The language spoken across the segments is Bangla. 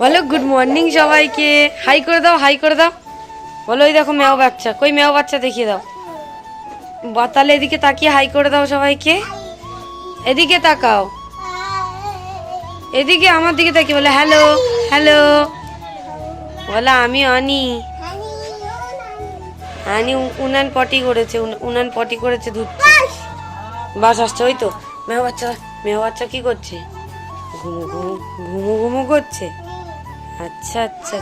বলো গুড মর্নিং সবাইকে। হাই করে দাও হাই করে দাও। বলো ওই দেখো মেও বাচ্চা। কই মেও বাচ্চা দেখিয়ে দাও। বা তাহলে এদিকে তাকিয়ে হাই করে দাও সবাইকে। এদিকে তাকাও। এদিকে আমার দিকে তাকিয়ে বলে হ্যালো হ্যালো বলে, আমি অনি। আনি উনান পটি করেছে, উন- উনান পটি করেছে ধুচ্ছে বাস আসছে, ওই তো। মেয়ে বাচ্চা মেয়ে বাচ্চা কি করছে? ঘুমু ঘুমু ঘুমু ঘুমু করছে। আচ্ছা আচ্ছা।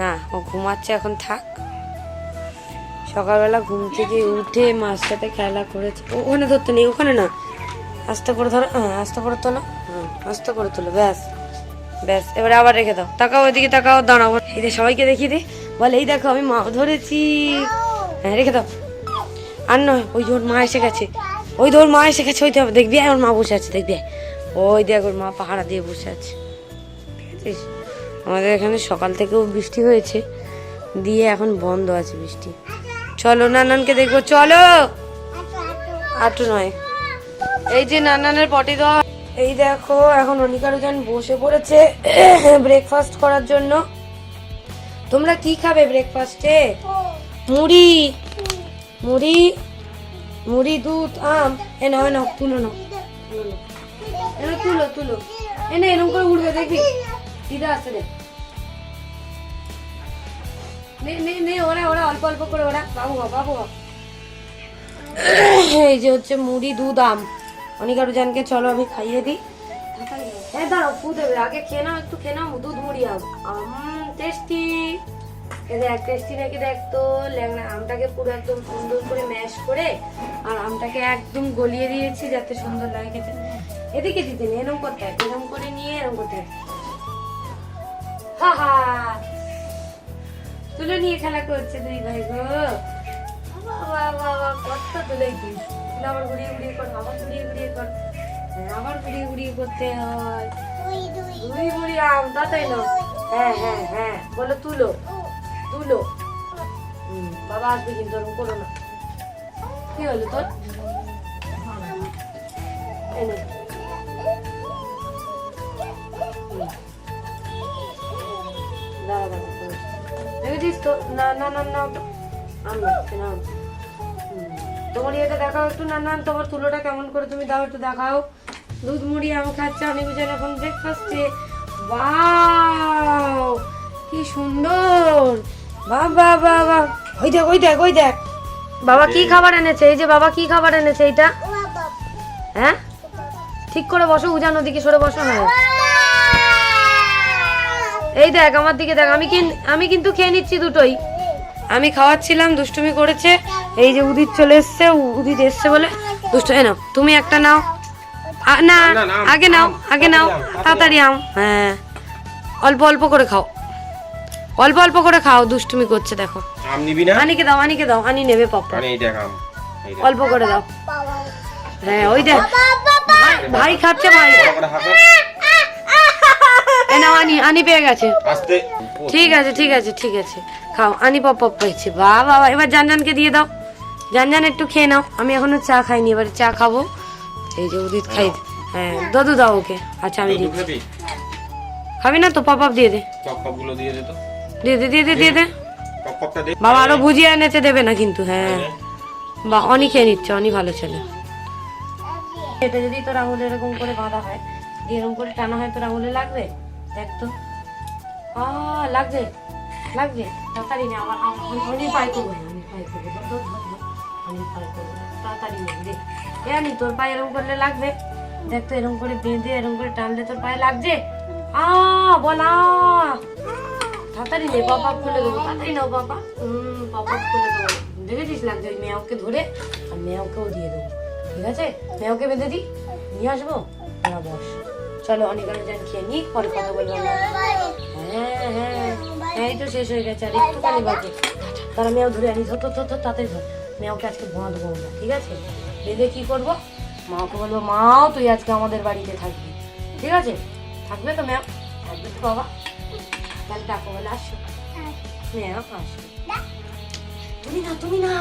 না ও ঘুমাচ্ছে এখন থাক। সকালবেলা ঘুম থেকে উঠে মার সাথে খেলা করেছে। ওখানে ধরতে নেই ওখানে না। আস্তে করে ধরো হ্যাঁ আস্তে করে তোলো। হ্যাঁ আস্তে করে তোলো ব্যাস। ব্যাস এবারে আবার রেখে দাও। তাকাও ওইদিকে তাকাও দাঁড়াও। এই সবাইকে দেখিয়ে দে। বলে এই দেখো আমি মা ধরেছি। হ্যাঁ রেখে দাও। আর নয় ওই ওর মা এসে গেছে। ওই ধর মা এসে গেছে ওই দেখবি আয়, ওর মা বসে আছে দেখবি। ওই দেখ ওর মা পাহাড়া দিয়ে বসে আছে। ঠিক আমাদের এখানে সকাল থেকেও বৃষ্টি হয়েছে। দিয়ে এখন বন্ধ আছে বৃষ্টি। চলো নানানকে দেখব। চলো! আটু নয়। এই যে নানানের পটি দেওয়া এই দেখো, এখন অনিকারুজন বসে পড়েছে ব্রেকফাস্ট করার জন্য। তোমরা কি খাবে ব্রেকফাস্টে মুড়ি। মুড়ি মুড়ি, দুধ, আম। এ নাও, এ তুলো নাও। তুলো তুলো। এনে এরকম করে উঠবে দেখবি? দিদা নে নে ওরা ওরা অল্প অল্প করে ওরা বাবু বাবু। এই যে হচ্ছে মুড়ি দুধ আম অনিকারু জানকে চলো আমি খাইয়ে দিই হ্যাঁ দাঁড়াও আগে খেয়ে একটু খেয়ে দুধ মুড়ি আম আম টেস্টি দেখ টেস্টি নাকি দেখ তো ল্যাংড়া আমটাকে পুরো একদম সুন্দর করে ম্যাশ করে আর আমটাকে একদম গলিয়ে দিয়েছি যাতে সুন্দর লাগে খেতে এদিকে দিতে এরকম করতে হয় এরকম করে নিয়ে এরকম করতে হয় হা হা। তুলে নিয়ে খেলা করছে দুই ভাই গো। কত তুলে কি আবার ঘুরিয়ে ঘুরিয়ে কর আবার ঘুরিয়ে ঘুরিয়ে কর। হ্যাঁ, আবার ঘুরিয়ে ঘুরিয়ে করতে হয়। দুই মুড়ি আম তাই না? হ্যাঁ হ্যাঁ হ্যাঁ বলো তুলো। তুলো। বাবা আসবে কিন্তু ওরকম করো না। কি হলো তোর? দেখেছিস তো না না না না না। তোমার এটা দেখাও একটু। না না তোমার তুলোটা কেমন করে তুমি দাও একটু দেখাও। দুধ মুড়ি আম খাচ্ছে আমি বুঝেন এখন ব্রেকফাস্টে বাও কি সুন্দর। বাহ বাহ ওই দেখ ওই দেখ ওই দেখ। বাবা কি খাবার এনেছে? এই যে বাবা কি খাবার এনেছে এইটা? হ্যাঁ? ঠিক করে বসো উজান ওদিকে সরে বসো হ্যাঁ এই দেখ আমার দিকে দেখ আমি কি আমি কিন্তু খেয়ে নিচ্ছি দুটোই। আমি খাওয়াচ্ছিলাম দুষ্টুমি করেছে। এই যে উদিত চলে এসছে উদিত এসছে বলে দুষ্ট এ নাও তুমি একটা নাও। না আগে নাও আগে নাও তাড়াতাড়ি আম, হ্যাঁ। অল্প অল্প করে খাও। অল্প অল্প করে খাও দুষ্টুমি করছে দেখো। আম নিবি না? আনিকে দাও আনিকে দাও আনি নেবে মানে এই দেখ আম। অল্প করে দাও। হ্যাঁ ওই দেখ। ভাই ভাই খাচ্ছে ভাই। বড় করে হাঁকো। এ নাও আনি আনি পেয়ে গেছে। আস্তে। ঠিক আছে ঠিক আছে ঠিক আছে। খাও আনি পপ পপ পেয়েছে। বা বাবা এবার জান জানকে দিয়ে দাও। জান জান একটু খেয়ে নাও। আমি এখনও চা খাইনি এবারে চা খাব। এই যে উদিত খাই। হ্যাঁ দাদু দাও ওকে। আচ্ছা আমি দিচ্ছি। খাবি? না তো? পপ আপ দিয়ে দে। গুলো দিয়ে দে তো। দিয়ে দে দিয়ে দে দিয়ে বাবা আরও ভুজিয়া এনেছে দেবে না কিন্তু হ্যাঁ। বা অনি খেয়ে নিচ্ছে অনি ভালো ছেলে। এটা যদি তোর আঙুলে এরকম করে বাঁধা হয় দিয়ে এরকম করে টানা হয় তোর আঙুলে লাগবে? দেখ তো। আ লাগছে লাগছে তাড়াতাড়ি নে, আমার অনি পাই করব আমি পাই করব। আমি পাই করব তাড়াতাড়ি নে, দে। এ, আনি, তোর পায়ে এরকম করলে লাগবে। দেখ তো, এরকম করে বেঁধে, এরকম করে টানলে তোর পায়ে লাগছে। আ, বলা। তাড়াতাড়ি নে বাবা খুলে দেবো। তাড়াতাড়ি নাও বাবা হুম বাবা খুলে দেবো। দেখেছিস লাগছে ওই মেয়াওকে ধরে? আর মেয়াওকেও দিয়ে দেবো। ঠিক আছে? মেয়াওকে বেঁধে দিই নিয়ে আসব? হ্যাঁ বস। চলো অনেক আমি জান খেয়ে নিই পরে কথা বলব। হ্যাঁ হ্যাঁ হ্যাঁ এই তো শেষ হয়ে গেছে আর একটু একটুখানি বাকি। তারা মেয়াও ধরে আনি ধর ধর ধর ধর, মেয়াওকে আজকে ভোঁয়া দেবো আমরা ঠিক আছে? বেঁধে কী করব? মাকে বলব মাও তুই আজকে আমাদের বাড়িতে থাকবি। ঠিক আছে? থাকবে তো ম্যাম থাকবে তো বাবা। তাহলে ডাকো বলে আসো। ম্যাম আসো তুমি না তুমি না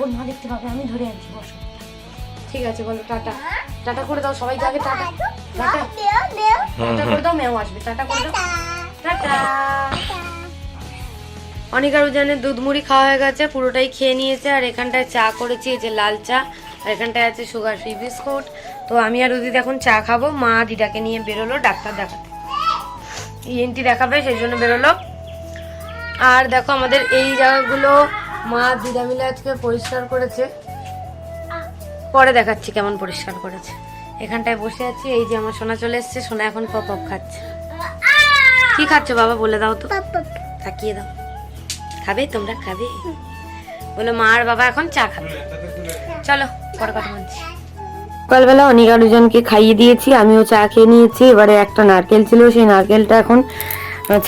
ওর মা দেখতে পাবে? আমি ধরে আনছি বসো। ঠিক আছে বলো টাটা। টাটা করে দাও সবাইকে আগে টাটা। অনিকার উজানের দুধ মুড়ি খাওয়া হয়ে গেছে পুরোটাই খেয়ে নিয়েছে আর এখানটায় চা করেছি এই যে লাল চা আর এখানটায় আছে সুগার ফ্রি বিস্কুট। তো আমি আর উদিত এখন চা খাব মা দিদাকে নিয়ে বেরোলো ডাক্তার দেখাতে। ইএনটি দেখাবে সেই জন্য বেরোলো। আর দেখো আমাদের এই জায়গাগুলো মা দিদা মিলে আজকে পরিষ্কার করেছে। পরে দেখাচ্ছি কেমন পরিষ্কার করেছে। এখানটায় বসে আছি এই যে আমার সোনা চলে এসছে সোনা এখন পপ খাচ্ছে। কি খাচ্ছ বাবা বলে দাও তো। তাকিয়ে দাও। খাবে? তোমরা খাবে? বলো মা আর বাবা এখন চা খাবে। চলো পরে কথা বলছি। সকালবেলা অনেক আরোজনকে খাইয়ে দিয়েছি আমিও চা খেয়ে নিয়েছি। এবারে একটা নারকেল ছিল সেই নারকেলটা এখন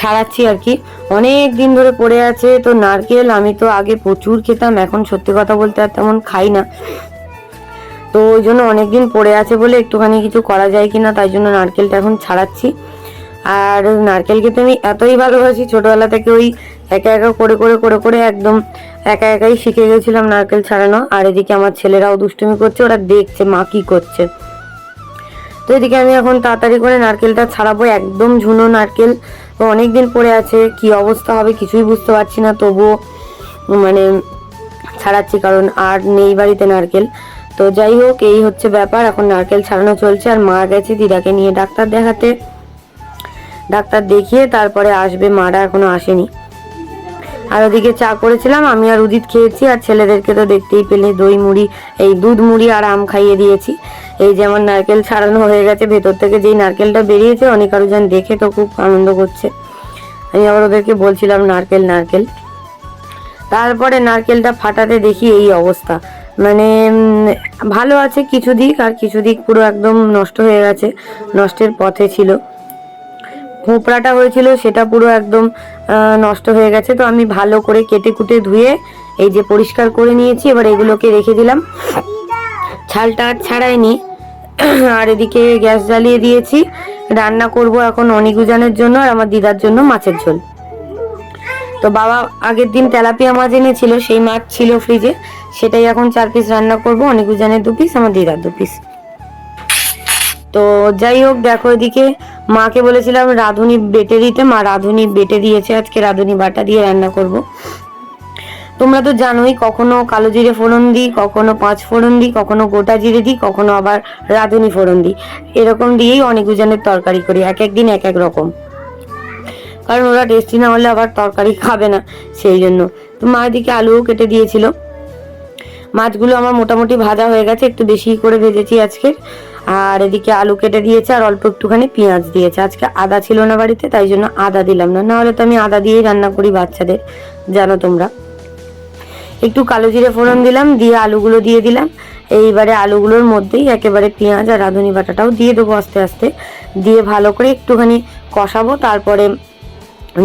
ছাড়াচ্ছি আর কি। অনেক দিন ধরে পড়ে আছে তো নারকেল আমি তো আগে প্রচুর খেতাম এখন সত্যি কথা বলতে আর তেমন খাই না। তো ওই জন্য অনেকদিন পড়ে আছে বলে একটুখানি কিছু করা যায় কিনা তাই জন্য নারকেলটা এখন ছাড়াচ্ছি। আর নারকেলকে তো আমি এতই ভালোবাসি, ছোটোবেলা থেকে ওই একা একা করে করে করে করে একদম একা একাই শিখে গেছিলাম নারকেল ছাড়ানো। আর এদিকে আমার ছেলেরাও দুষ্টুমি করছে, ওরা দেখছে মা কি করছে। তো এদিকে আমি এখন তাড়াতাড়ি করে নারকেলটা ছাড়াবো, একদম ঝুনো নারকেল। তো অনেকদিন পরে আছে, কি অবস্থা হবে কিছুই বুঝতে পারছি না, তবুও মানে ছাড়াচ্ছি কারণ আর নেই বাড়িতে নারকেল। তো যাই হোক, এই হচ্ছে ব্যাপার। এখন নারকেল ছাড়ানো চলছে আর মা গেছে দিদাকে নিয়ে ডাক্তার দেখাতে। ডাক্তার দেখিয়ে তারপরে আসবে, মারা এখনও আসেনি। আর ওদিকে চা করেছিলাম, আমি আর উদিত খেয়েছি, আর ছেলেদেরকে তো দেখতেই পেলে, দই মুড়ি, এই দুধ মুড়ি আর আম খাইয়ে দিয়েছি। এই যে আমার নারকেল ছাড়ানো হয়ে গেছে, ভেতর থেকে যেই নারকেলটা বেরিয়েছে, অনেক আরও জন দেখে তো খুব আনন্দ করছে। আমি আবার ওদেরকে বলছিলাম, নারকেল নারকেল। তারপরে নারকেলটা ফাটাতে দেখি এই অবস্থা। মানে ভালো আছে কিছু দিক, আর কিছু দিক পুরো একদম নষ্ট হয়ে গেছে, নষ্টের পথে ছিল। খোপড়াটা হয়েছিল, সেটা পুরো একদম নষ্ট হয়ে গেছে। তো আমি ভালো করে কেটে কুটে ধুয়ে এই যে পরিষ্কার করে নিয়েছি, এবার এগুলোকে রেখে দিলাম। ছালটা আর ছাড়াইনি। আর এদিকে গ্যাস জ্বালিয়ে দিয়েছি। রান্না করব এখন অনিগুজানের জন্য আর আমার দিদার জন্য মাছের ঝোল। তো বাবা আগের দিন তেলাপিয়া মাছ এনেছিল, সেই মাছ ছিল ফ্রিজে সেটাই এখন চার পিস রান্না করব। অনিকুজানের দু পিস আমার দিদার দু পিস তো যাই হোক, দেখো এদিকে মাকে বলেছিলাম রাঁধুনি বেটে দিতে। মা রাঁধুনি বেটে দিয়েছে, আজকে রাঁধুনি বাটা দিয়ে রান্না করব। তোমরা তো জানোই, কখনো কালো জিরে ফোড়ন দিই, কখনো পাঁচ ফোড়ন দিই, কখনো গোটা জিরে দিই, কখনো আবার রাঁধুনি ফোড়ন দিই। এরকম দিয়েই অনেক উজানের তরকারি করি, এক এক দিন, এক এক রকম। কারণ ওরা টেস্টি না হলে আবার তরকারি খাবে না, সেই জন্য। তো মা এদিকে আলুও কেটে দিয়েছিল। মাছগুলো আমার মোটামুটি ভাজা হয়ে গেছে, একটু বেশি করে ভেজেছি আজকে। আর এদিকে আলু কেটে দিয়েছে আর অল্প একটুখানি পেঁয়াজ দিয়েছে। আজকে আদা ছিল না বাড়িতে, তাই জন্য আদা দিলাম না। নাহলে তো আমি আদা দিয়েই রান্না করি বাচ্চাদের, জানো তোমরা। একটু কালো জিরে ফোড়ন দিলাম, দিয়ে আলুগুলো দিয়ে দিলাম। এইবারে আলুগুলোর মধ্যেই একেবারে পেঁয়াজ আর রাঁধুনি বাটাটাও দিয়ে দেবো আস্তে আস্তে। দিয়ে ভালো করে একটুখানি কষাবো, তারপরে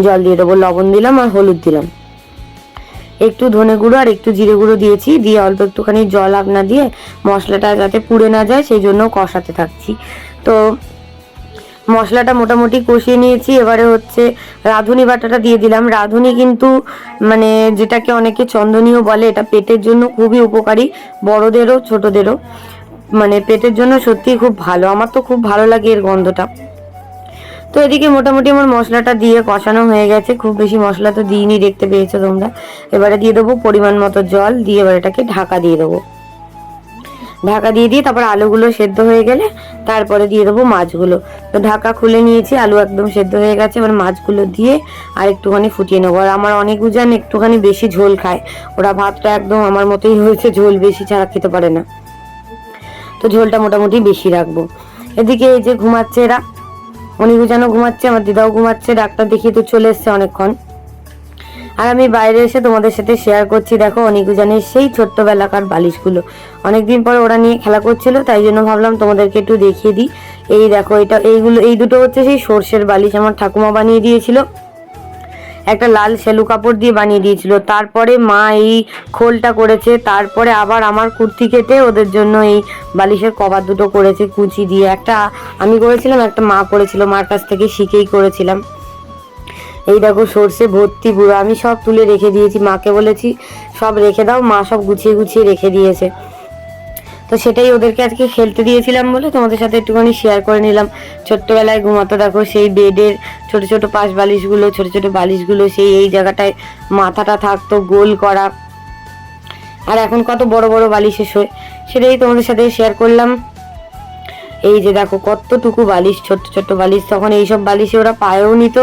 জল দিয়ে দেবো। লবণ দিলাম আর হলুদ দিলাম। একটু ধনে গুঁড়ো আর একটু জিরে গুঁড়ো দিয়েছি। দিয়ে অল্প একটুখানি জল আপনা দিয়ে মশলাটা যাতে পুড়ে না যায়, সেই জন্য কষাতে থাকছি। তো মশলাটা মোটামুটি কষিয়ে নিয়েছি। এবারে হচ্ছে রাঁধুনি বাটাটা দিয়ে দিলাম। রাঁধুনি কিন্তু মানে যেটাকে অনেকে চন্দনীয় বলে, এটা পেটের জন্য খুবই উপকারী। বড়দেরও, ছোটদেরও। মানে পেটের জন্য সত্যিই খুব ভালো। আমার তো খুব ভালো লাগে এর গন্ধটা। তো এদিকে মোটামুটি আমার মশলাটা দিয়ে কষানো হয়ে গেছে। খুব বেশি মশলা তো দিইনি, দেখতে পেয়েছ তোমরা। এবারে দিয়ে দেবো পরিমাণ মতো জল, দিয়ে এবার এটাকে ঢাকা দিয়ে দেবো। ঢাকা দিয়ে দিয়ে তারপর আলুগুলো সেদ্ধ হয়ে গেলে তারপরে দিয়ে দেবো মাছগুলো। তো ঢাকা খুলে নিয়েছি, আলু একদম সেদ্ধ হয়ে গেছে। এবার মাছগুলো দিয়ে আর একটুখানি ফুটিয়ে নেব। আর আমার অনেক উজান একটুখানি বেশি ঝোল খায়। ওরা ভাতটা একদম আমার মতোই হয়েছে, ঝোল বেশি ছাড়া খেতে পারে না। তো ঝোলটা মোটামুটি বেশি রাখব। এদিকে এই যে ঘুমাচ্ছে এরা অনেক যেন ঘুমাচ্ছে, আমার দিদাও ঘুমাচ্ছে, ডাক্তার দেখিয়ে তো চলে এসছে অনেকক্ষণ। আর আমি বাইরে এসে তোমাদের সাথে শেয়ার করছি, দেখো অনিকুজানের সেই ছোট্টবেলাকার বালিশগুলো। অনেকদিন পর ওরা নিয়ে খেলা করছিল, তাই জন্য ভাবলাম তোমাদেরকে একটু দেখিয়ে দিই। এই দেখো, এটা এইগুলো, এই দুটো হচ্ছে সেই সর্ষের বালিশ, আমার ঠাকুমা বানিয়ে দিয়েছিল। একটা লাল সেলু কাপড় দিয়ে বানিয়ে দিয়েছিল। তারপরে মা এই খোলটা করেছে, তারপরে আবার আমার কুর্তি কেটে ওদের জন্য এই বালিশের কভার দুটো করেছে, কুচি দিয়ে। একটা আমি করেছিলাম, একটা মা করেছিল, মার কাছ থেকে শিখেই করেছিলাম। এই দেখো সর্ষে ভর্তি পুরো আমি সব তুলে রেখে দিয়েছি, মাকে বলেছি, সব রেখে দাও, মা সব গুছিয়ে গুছিয়ে রেখে দিয়েছে। তো সেটাই ওদেরকে আজকে খেলতে দিয়েছিলাম বলে তোমাদের সাথে একটুখানি শেয়ার করে নিলাম। ছোট্টবেলায় ঘুমাতো দেখো সেই বেডের ছোট ছোট পাশ বালিশগুলো, ছোট ছোট বালিশগুলো, সেই এই জায়গাটায় মাথাটা থাকতো গোল করা। আর এখন কত বড় বড় বালিশে শোয়। সেটাই তোমাদের সাথে শেয়ার করলাম। এই যে দেখো কতটুকু বালিশ, ছোট্ট ছোট্ট বালিশ। তখন এইসব বালিশে ওরা পায়েও নিত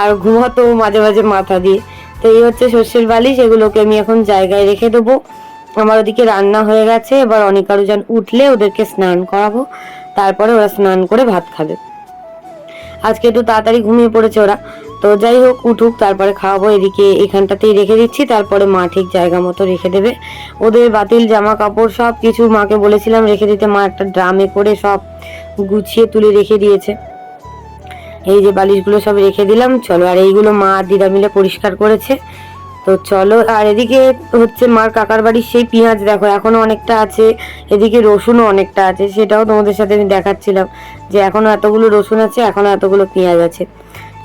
আর ঘুমাতো মাঝে মাঝে মাথা দিয়ে। তো এই হচ্ছে শস্যের বালিশ, এগুলোকে আমি এখন জায়গায় রেখে দেবো। আমার ওদিকে রান্না হয়ে গেছে, এবার অনিকারুজান উঠলে ওদেরকে স্নান করাবো। তারপরে ওরা স্নান করে ভাত খাবে। আজকে একটু তাড়াতাড়ি ঘুমিয়ে পড়েছে ওরা। তো যাই হোক, উঠুক, তারপরে খাওয়াবো। এদিকে এখানটাতেই রেখে দিচ্ছি, তারপরে মা ঠিক জায়গা মতো রেখে দেবে। ওদের বাতিল জামা কাপড় সব কিছু মাকে বলেছিলাম রেখে দিতে। মা একটা ড্রামে করে সব গুছিয়ে তুলে রেখে দিয়েছে। এই যে বালিশগুলো সব রেখে দিলাম, চলো। আর এইগুলো মা আর দিদা মিলে পরিষ্কার করেছে। তো চলো, আর এদিকে হচ্ছে মার কাকার বাড়ির সেই পেঁয়াজ দেখো এখনও অনেকটা আছে। এদিকে রসুনও অনেকটা আছে, সেটাও তোমাদের সাথে আমি দেখাচ্ছিলাম যে এখনও এতগুলো রসুন আছে এখনও এতগুলো পেঁয়াজ আছে।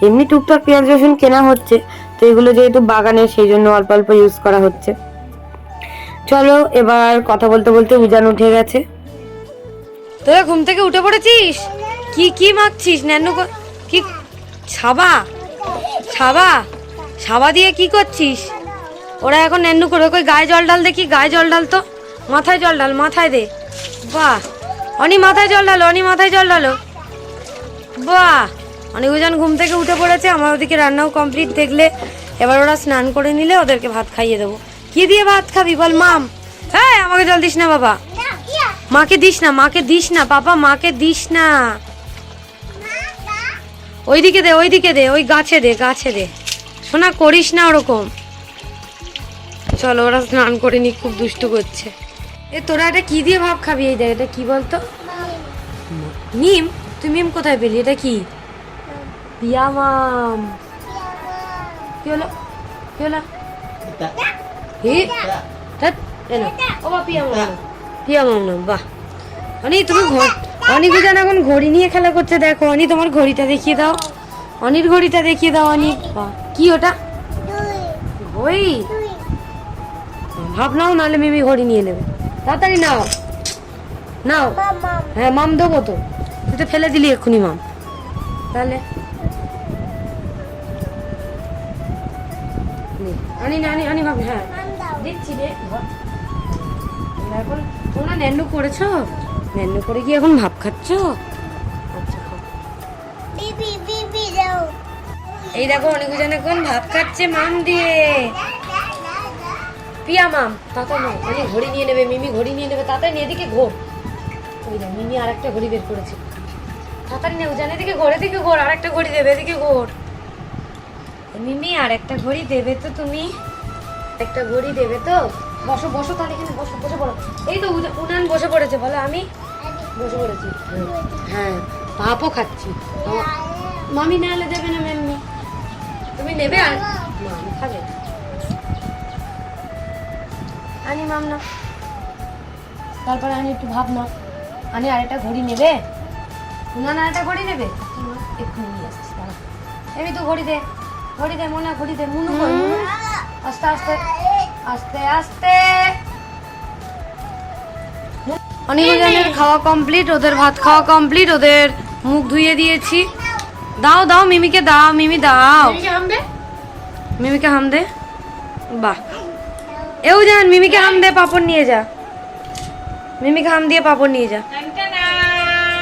এমনি টুকটাক পেঁয়াজ রসুন কেনা হচ্ছে, তো এগুলো যেহেতু বাগানে, সেই জন্য অল্প অল্প ইউজ করা হচ্ছে। চলো, এবার কথা বলতে বলতে উজান উঠে গেছে। তোরা ঘুম থেকে উঠে পড়েছিস? কি কি মাখছিস, ন্যানো কি ছাবা? ছাবা? সাবা দিয়ে কি করছিস? ওরা এখন ন্যান্নু করে কই গায়ে জল ডাল দেখি, গায়ে জল ডাল তো। মাথায় জল ডাল মাথায় দে। বাহ, অনি মাথায় জল ঢালো, অনি মাথায় জল ঢালো। বাহ অনেকজন ঘুম থেকে উঠে পড়েছে, আমার ওদিকে রান্নাও কমপ্লিট দেখলে। এবার ওরা স্নান করে নিলে ওদেরকে ভাত খাইয়ে দেবো। কি দিয়ে ভাত খাবি বল, মাম? হ্যাঁ আমাকে জল দিস না, বাবা। মাকে দিস না, মাকে দিস না বাবা মাকে দিস না। ওইদিকে দে ওইদিকে দে, ওই গাছে দে গাছে দে। শোনা করিস না ওরকম। চলো ওরা স্নান করে নি খুব দুষ্টু করছে। এ তোরা এটা কি দিয়ে ভাব খাবি? এই দেখ এটা কি বলতো? মিম তুই মিম কোথায় পেলি? এটা কি? পিয়া কি হলো? কি হলো? হে? ও বা পিয়া মাম নাও। পিয়া মাম নাও, বাহ। অনি তুমি ঘ- অনি গুজান এখন ঘড়ি নিয়ে খেলা করছে দেখো। অনি তোমার ঘড়িটা দেখিয়ে দাও। অনির ঘড়িটা দেখিয়ে দাও অনি। বাহ, কি ওটা? ঘড়ি ভাব নাও নাহলে মিমি ঘড়ি নিয়ে নেবে। তাড়াতাড়ি নাও। নাও। হ্যাঁ মাম দেবো তো। তুই তো ফেলে দিলি এক্ষুনি মাম। তাহলে। নে, আনি না আনি আনি ভাব হ্যাঁ। দিচ্ছি রে এখন তোমরা ন্যান্ডু করেছ? ন্যান্ডু করে কি এখন ভাব খাচ্ছ? আচ্ছা খাও। এই দেখো অনেকজন এখন ভাত খাচ্ছে মাম দিয়ে। পিয়া মাম, তাতা নয় অনেক ঘড়ি নিয়ে নেবে, মিমি ঘড়ি নিয়ে নেবে তাতাই নিয়ে এদিকে ঘোর। ওই দেখ, মিমি আর একটা ঘড়ি বের করেছে। তাড়াতাড়ি নেও, জানে, এদিকে ঘোর এদিকে ঘোর, আর একটা ঘড়ি দেবে, এদিকে ঘোর। মিমি আর একটা ঘড়ি দেবে তো তুমি? একটা ঘড়ি দেবে তো? বসো বসো তাহলে এখানে, বসো, বসে পড়ো। এই তো উনা- উনান বসে পড়েছে, বলো আমি? বসে পড়েছি। হ্যাঁ পাপও খাচ্ছি। মামি না হলে দেবে না ম্যামনি তুমি নেবে আর মাম খাবে। আনি মাম না। তারপরে আমি একটু ভাব না। আনি আরেকটা ঘড়ি নেবে। না না একটা ঘড়ি নেবে? এক্ষুনি নিয়ে আসছি দাঁড়া। এমনি তো ঘড়ি দে। ঘড়ি দে মনে ঘড়ি দে মুনু? আস্তে আস্তে। আস্তে আস্তে। অনেকজনের খাওয়া কমপ্লিট ওদের ভাত খাওয়া কমপ্লিট ওদের মুখ ধুয়ে দিয়েছি। দাও দাও মিমিকে দাও মিমি দাও। মিমিকে হাম দে। বাহ। এও জান মিমিকে হাম দে পাপড় নিয়ে যা। মিমিকে হাম দিয়ে পাপড় নিয়ে যা।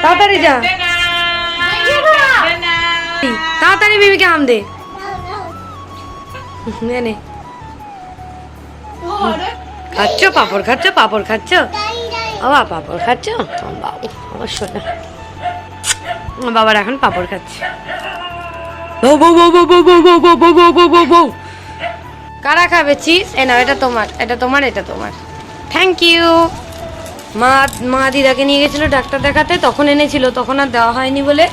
তাড়াতাড়ি যা। তাড়াতাড়ি মিমিকে হাম দে। নে নে। খাচ্ছ পাপড় খাচ্ছ পাপড় খাচ্ছ? আবার পাপড় খাচ্ছ? বাবু আমার সোনা আমার বাবার এখন পাঁপড় খাচ্ছে কারা খাবে চিজ এ না এটা তোমার এটা তোমার এটা তোমার থ্যাংক ইউ মা মা দিদাকে নিয়ে গেছিল ডাক্তার দেখাতে তখন এনেছিল তখন আর দেওয়া হয়নি বলে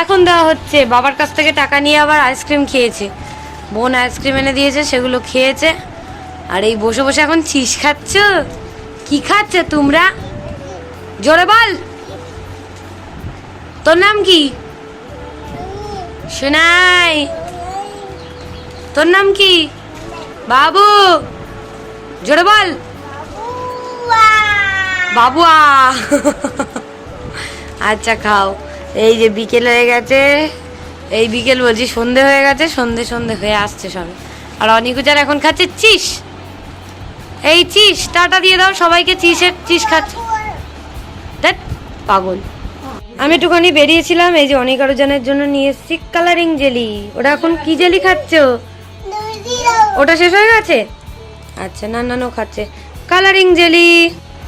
এখন দেওয়া হচ্ছে বাবার কাছ থেকে টাকা নিয়ে আবার আইসক্রিম খেয়েছে বোন আইসক্রিম এনে দিয়েছে সেগুলো খেয়েছে আর এই বসে বসে এখন চিজ খাচ্ছ কি খাচ্ছে তোমরা জোরে বল তোর নাম কি? সোনাই। তোর নাম কি? বাবু। জোরে বল। বাবুয়া। আচ্ছা খাও। এই যে বিকেল হয়ে গেছে। এই বিকেল বলছি সন্ধে হয়ে গেছে, সন্ধে সন্ধে হয়ে আসছে সবে। আর অনিকুচার এখন খাচ্ছে চিস। এই চিস, টাটা দিয়ে দাও, সবাইকে চিসের, চিস খাচ্ছে। দেখ, পাগল। আমি একটুখানি বেরিয়েছিলাম, এই যে অনেক আরও জনের জন্য নিয়ে এসেছি কালারিং জেলি ওটা এখন কি জেলি খাচ্ছ? ওটা শেষ হয়ে গেছে? আচ্ছা না নানও খাচ্ছে। কালারিং জেলি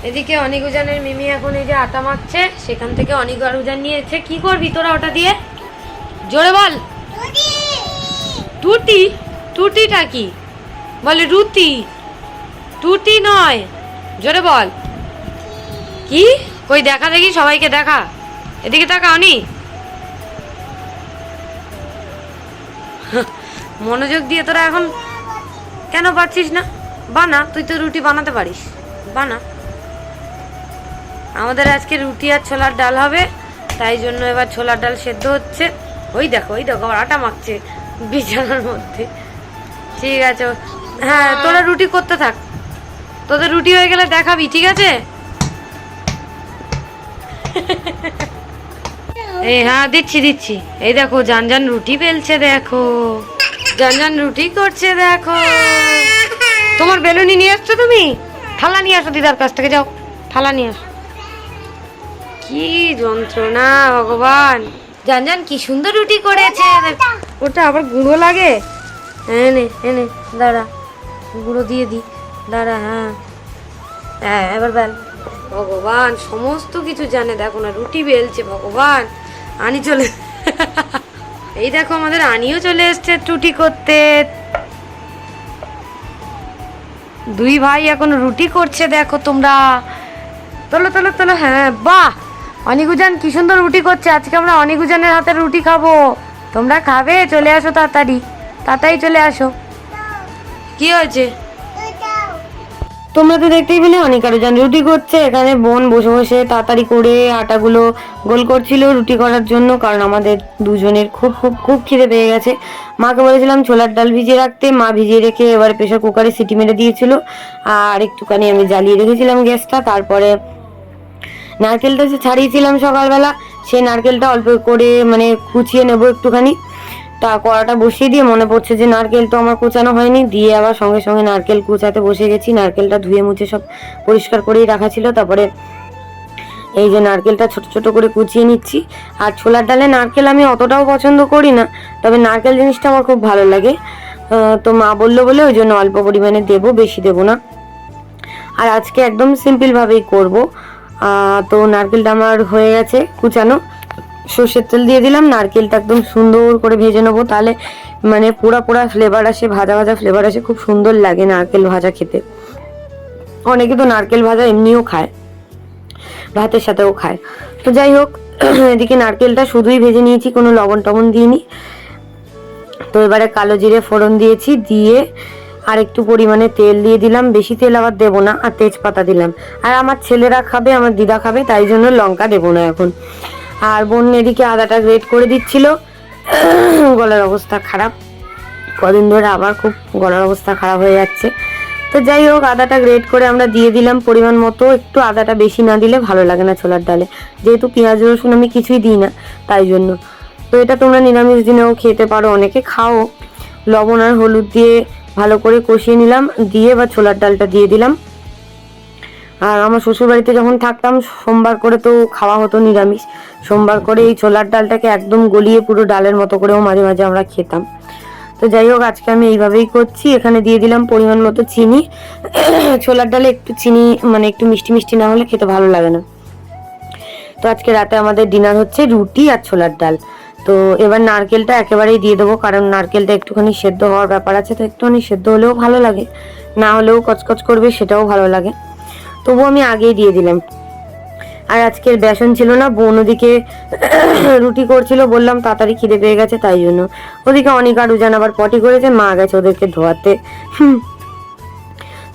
এদিকে অনেক উজানের মিমি এখন এই যে আটা মাখছে, সেখান থেকে অনেক আর উজান নিয়েছে কি করবি তোরা ওটা দিয়ে? জোরে বল। টুটি টুটিটা কি? বলে রুটি। টুটি নয়। জোরে বল। কি? কই দেখা দেখি? সবাইকে দেখা। এদিকে তাকা অনি মনোযোগ দিয়ে তোরা এখন কেন পারছিস না? বানা, তুই তো রুটি বানাতে পারিস। বানা। আমাদের আজকে রুটি আর ছোলার ডাল হবে, তাই জন্য এবার ছোলার ডাল সেদ্ধ হচ্ছে। ওই দেখো ওই দেখো আটা মাখছে বিছানার মধ্যে। ঠিক আছে হ্যাঁ তোরা রুটি করতে থাক। তোদের রুটি হয়ে গেলে দেখাবি, ঠিক আছে? এই হ্যাঁ দিচ্ছি দিচ্ছি। এই দেখো জান জান রুটি বেলছে, দেখো। জান জান রুটি করছে, দেখো। তোমার বেলুনি নিয়ে আসছো তুমি? থালা নিয়ে আসো, দিদার কাছ থেকে, যাও। থালা নিয়ে আসো। কি যন্ত্রণা, ভগবান। জান জান কি সুন্দর রুটি করেছে ওটা আবার গুঁড়ো লাগে? এনে এনে দাঁড়া। গুঁড়ো দিয়ে দি। দাঁড়া হ্যাঁ। হ্যাঁ এবার বেল। ভগবান, সমস্ত কিছু জানে। দেখো না, রুটি বেলছে, ভগবান। আনি চলে এই দেখো আমাদের আনিও চলে এসছে টুটি করতে। দুই ভাই এখন রুটি করছে, দেখো তোমরা। তোলো তোলো তোলো হ্যাঁ বাহ! অনিকুজান কি সুন্দর রুটি করছে। আজকে আমরা অনিকুজানের হাতে রুটি খাব। তোমরা খাবে, চলে আসো তাড়াতাড়ি। তাড়াতাড়ি চলে আসো। কি হয়েছে? তোমরা তো দেখতেই পেলে, অনেক আরও জন রুটি করছে। এখানে বোন বসে বসে তাড়াতাড়ি করে আটাগুলো গোল করছিল রুটি করার জন্য, কারণ আমাদের দুজনের খুব খুব খুব খিদে পেয়ে গেছে। মাকে বলেছিলাম ছোলার ডাল ভিজিয়ে রাখতে। মা ভিজিয়ে রেখে এবার প্রেশার কুকারে সিটি মেরে দিয়েছিল। আর একটুখানি আমি জ্বালিয়ে রেখেছিলাম গ্যাসটা। তারপরে নারকেলটা যে ছাড়িয়েছিলাম সকালবেলা, সেই নারকেলটা অল্প করে মানে কুচিয়ে নেব একটুখানি। তা কড়াটা বসিয়ে দিয়ে মনে পড়ছে যে নারকেল তো আমার কুচানো হয়নি। দিয়ে আবার সঙ্গে সঙ্গে নারকেল কুচাতে বসে গেছি। নারকেলটা ধুয়ে মুছে সব পরিষ্কার করেই রাখা ছিল। তারপরে এই যে নারকেলটা ছোট ছোট করে কুচিয়ে নিচ্ছি। আর ছোলার ডালে নারকেল আমি অতটাও পছন্দ করি না। তবে নারকেল জিনিসটা আমার খুব ভালো লাগে। তো মা বলল বলে ওই জন্য অল্প পরিমাণে দেবো, বেশি দেবো না। আর আজকে একদম সিম্পল ভাবেই করব। তো নারকেলটা আমার হয়ে গেছে কুচানো। সর্ষের তেল দিয়ে দিলাম, নারকেলটা একদম সুন্দর করে ভেজে নেব। তাহলে মানে পোড়া পোড়া ফ্লেভার আসে, ভাজা ভাজা ফ্লেভার আসে, খুব সুন্দর লাগে নারকেল ভাজা খেতে। অনেকে তো নারকেল ভাজা এমনিও খায়, ভাতের সাথেও খায়। তো যাই হোক, এদিকে নারকেলটা শুধুই ভেজে নিয়েছি, কোনো লবণ টবণ দিইনি। তো এবারে কালো জিরে ফোড়ন দিয়েছি, দিয়ে আর একটু পরিমাণে তেল দিয়ে দিলাম। বেশি তেল আবার দেবো না, আর তেজপাতা দিলাম। আর আমার ছেলেরা খাবে, আমার দিদা খাবে, তাই জন্য লঙ্কা দেবো না এখন। আর বোন এদিকে আদাটা গ্রেট করে দিচ্ছিল। গলার অবস্থা খারাপ। কদিন ধরে আবার খুব গলার অবস্থা খারাপ হয়ে যাচ্ছে। তো যাই হোক, আদাটা গ্রেট করে আমরা দিয়ে দিলাম পরিমাণ মতো। একটু আদাটা বেশি না দিলে ভালো লাগে না ছোলার ডালে। যেহেতু পেঁয়াজ, রসুন আমি কিছুই দিই না, তাই জন্য। তো এটা তোমরা নিরামিষ দিনেও খেতে পারো, অনেকে খাও। লবণ আর হলুদ দিয়ে ভালো করে কষিয়ে নিলাম, দিয়ে বা ছোলার ডালটা দিয়ে দিলাম। আর আমার শ্বশুর বাড়িতে যখন থাকতাম, সোমবার করে তো খাওয়া হতো নিরামিষ। সোমবার করে এই ছোলার ডালটাকে একদম গলিয়ে পুরো ডালের মতো করেও মাঝে মাঝে আমরা খেতাম। তো যাই হোক, আজকে আমি এইভাবেই করছি। এখানে দিয়ে দিলাম পরিমাণ মতো চিনি। ছোলার ডালে একটু চিনি মানে একটু মিষ্টি মিষ্টি না হলে খেতে ভালো লাগে না। তো আজকে রাতে আমাদের ডিনার হচ্ছে রুটি আর ছোলার ডাল। তো এবার নারকেলটা একেবারেই দিয়ে দেবো, কারণ নারকেলটা একটুখানি সেদ্ধ হওয়ার ব্যাপার আছে, তো একটুখানি সেদ্ধ হলেও ভালো লাগে। না হলেও কচকচ করবে, সেটাও ভালো লাগে। তবু আমি আগেই দিয়ে দিলাম। আর আজকের বেসন ছিল না বোন ওদিকে রুটি করছিল, বললাম তাড়াতাড়ি খিদে পেয়ে গেছে তাই জন্য। ওদিকে অনেক আর উজান আবার পটি করেছে, মা গেছে ওদেরকে ধোয়াতে।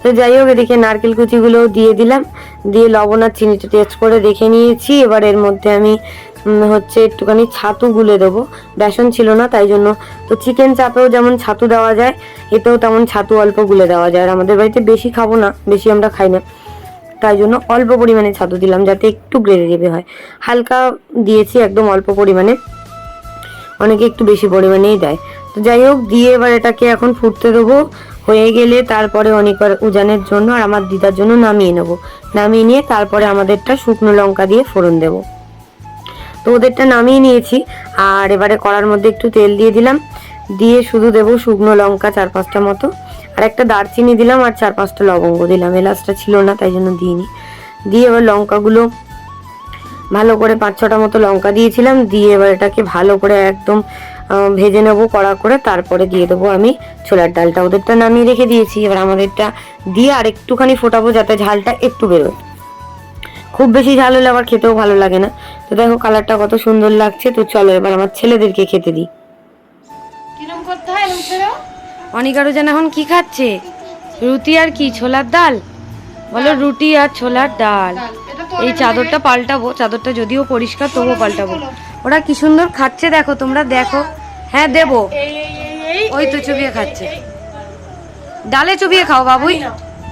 তো যাই হোক, এদিকে নারকেল কুচিগুলোও দিয়ে দিলাম। দিয়ে লবণ আর চিনিটা টেস্ট করে দেখে নিয়েছি। এবার এর মধ্যে আমি হচ্ছে একটুখানি ছাতু গুলে দেবো। বেসন ছিল না তাই জন্য। তো চিকেন চাপেও যেমন ছাতু দেওয়া যায়, এতেও তেমন ছাতু অল্প গুলে দেওয়া যায়। আর আমাদের বাড়িতে বেশি খাব না, বেশি আমরা খাই না। তাই জন্য অল্প পরিমাণে ছাতু দিলাম যাতে একটু গ্রেভি গ্রেভি হয়। হালকা দিয়েছি একদম অল্প পরিমাণে। অনেকে একটু বেশি পরিমাণেই দেয়। তো যাই হোক, দিয়ে এবার এটাকে এখন ফুটতে দেবো। হয়ে গেলে তারপরে অনেকের উজানের জন্য আর আমার দিদার জন্য নামিয়ে নেব। নামিয়ে নিয়ে তারপরে আমাদেরটা শুকনো লঙ্কা দিয়ে ফোড়ন দেবো। তো ওদেরটা নামিয়ে নিয়েছি। আর এবারে কড়ার মধ্যে একটু তেল দিয়ে দিলাম। দিয়ে শুধু দেবো শুকনো লঙ্কা চার পাঁচটা মতো। আর একটা দারচিনি দিলাম আর চার পাঁচটা লবঙ্গ দিলাম। এলাচটা ছিল না, তাই জন্য দিইনি। দিয়ে এবার লঙ্কাগুলো ভালো করে পাঁচ ছটা মতো লঙ্কা দিয়েছিলাম। দিয়ে এবার এটাকে ভালো করে একদম ভেজে নেব কড়া করে। তারপরে দিয়ে দেবো আমি ছোলার ডালটা। ওদেরটা নামিয়ে রেখে দিয়েছি। এবার আমাদেরটা দিয়ে আর একটুখানি ফোটাবো যাতে ঝালটা একটু বেরোয়। খুব বেশি ঝাল হলে আবার খেতেও ভালো লাগে না। তো দেখো কালারটা কত সুন্দর লাগছে। তো চলো এবার আমার ছেলেদেরকে খেতে দিই। কিরম করতে হয় অনিকারও যেন এখন কি খাচ্ছে? রুটি আর কি? ছোলার ডাল? বলো রুটি আর ছোলার ডাল। এই চাদরটা পাল্টাবো চাদরটা যদিও পরিষ্কার তবুও পাল্টাবো। ওরা কি সুন্দর খাচ্ছে দেখো তোমরা দেখো। হ্যাঁ দেবো। ওই তো চুবিয়ে খাচ্ছে। ডালে চুবিয়ে খাও বাবুই।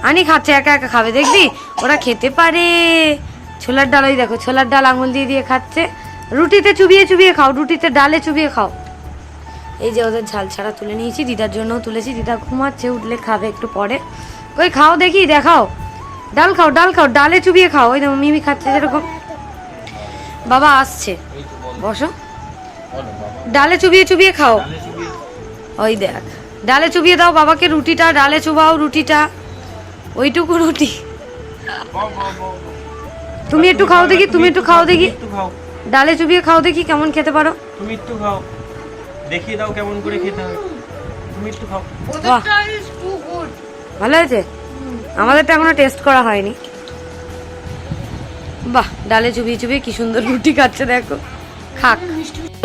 আনি খাচ্ছে একা একা খাবে দেখবি? ওরা খেতে পারে। ছোলার ডাল ওই দেখো ছোলার ডাল আঙুল দিয়ে দিয়ে খাচ্ছে। রুটিতে চুবিয়ে চুবিয়ে খাও রুটিতে ডালে চুবিয়ে খাও। এই যে ওদের ঝাল ছাড়া তুলে নিয়েছি দিদার জন্যও তুলেছি। দিদা ঘুমাচ্ছে উঠলে খাবে একটু পরে। ওই খাও দেখি দেখাও। ডাল খাও ডাল খাও ডালে চুবিয়ে খাও। ওই দেখো মিমি খাচ্ছে যেরকম। বাবা আসছে। বসো। ডালে চুবিয়ে চুবিয়ে খাও। ওই দেখ। ডালে চুবিয়ে দাও বাবাকে রুটিটা ডালে চুবাও রুটিটা। ওইটুকু রুটি। তুমি একটু খাও দেখি তুমি একটু খাও দেখি। ডালে চুবিয়ে খাও দেখি কেমন খেতে পারো। তুমি একটু খাও। দেখিয়ে দাও কেমন করে খেতে হবে তুমি একটু খাও। ভালো হয়েছে? আমাদেরটা এখনও টেস্ট করা হয়নি। বাহ ডালে চুবিয়ে চুবিয়ে কি সুন্দর রুটি খাচ্ছে দেখো। খাক।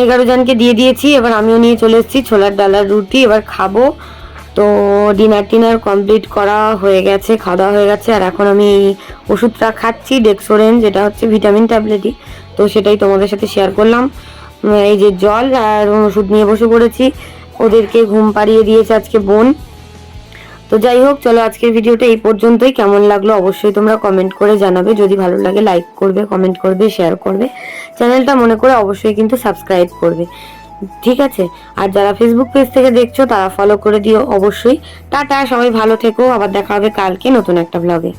এগারো জনকে দিয়ে দিয়েছি এবার আমিও নিয়ে চলে এসেছি ছোলার ডালার রুটি এবার খাব। তো ডিনার টিনার কমপ্লিট করা হয়ে গেছে খাওয়া দাওয়া হয়ে গেছে আর এখন আমি এই ওষুধটা খাচ্ছি ডেক্সোরেন যেটা হচ্ছে ভিটামিন ট্যাবলেটই তো সেটাই তোমাদের সাথে শেয়ার করলাম। এই যে জল আর ওষুধ নিয়ে বসে পড়েছি। ওদেরকে ঘুম পাড়িয়ে দিয়েছে আজকে বোন। তো যাই হোক, চলো আজকের ভিডিওটা এই পর্যন্তই। কেমন লাগল অবশ্যই তোমরা কমেন্ট করে জানাবে। যদি ভালো লাগে লাইক করবে কমেন্ট করবে শেয়ার করবে। চ্যানেলটা মনে করে অবশ্যই কিন্তু সাবস্ক্রাইব করবে। ঠিক আছে? আর যারা ফেসবুক পেজ থেকে দেখছ, তারা ফলো করে দিও অবশ্যই। টাটা, সবাই ভালো থেকো। আবার দেখা হবে কালকে নতুন একটা ব্লগে